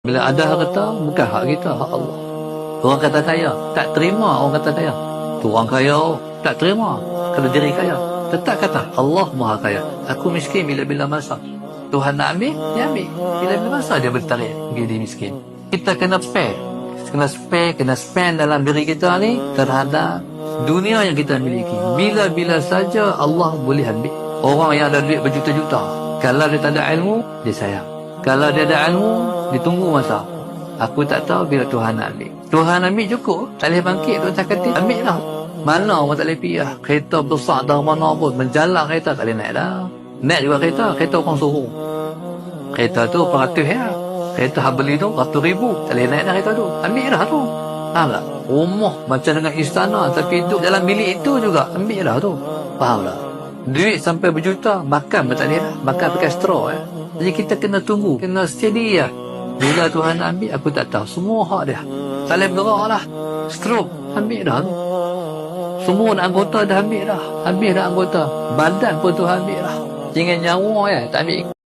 Bila ada harta, bukan hak kita, hak Allah. Orang kata kaya, tak terima orang kata kaya. Tu orang kaya, tak terima. Kalau diri kaya, tetap kata, Allah maha kaya. Aku miskin bila-bila masa. Tuhan nak ambil, dia ambil. Bila-bila masa dia boleh tarik pergi dia miskin. Kita kena spare. Kena spare, kena spend dalam diri kita ni terhadap dunia yang kita miliki. Bila-bila saja Allah boleh ambil. Orang yang ada duit berjuta-juta. Kalau dia tak ada ilmu, dia sayang. Kalau dia ada ilmu, dia tunggu masa. Aku tak tahu bila Tuhan nak ambil. Tuhan ambil cukup. Tak boleh bangkit tu tak kata. Ambil lah. Mana orang tak boleh pergi lah. Kereta besar dah mana pun. Menjalan kereta tak boleh naik dah. Naik juga kereta. Kereta orang suruh. Kereta tu peratus ya. Kereta hak beli tu ratus ribu. Tak boleh naik dah kereta tu. Ambil dah tu. Faham tak? Rumah macam dengan istana. Tapi duduk dalam bilik itu juga. Ambil dah tu. Faham tak? Duit sampai berjuta. Makan pun tak dah. Makan pakai straw eh. Jadi kita kena tunggu. Kena steady lah. Bila Tuhan nak ambil, aku tak tahu. Semua hak dia. Tak boleh bergerak lah. Stroke. Ambil dah. Semua nak anggota dah ambil dah. Ambil dah anggota. Badan pun Tuhan ambil dah. Jangan nyawa ya. Tak ambil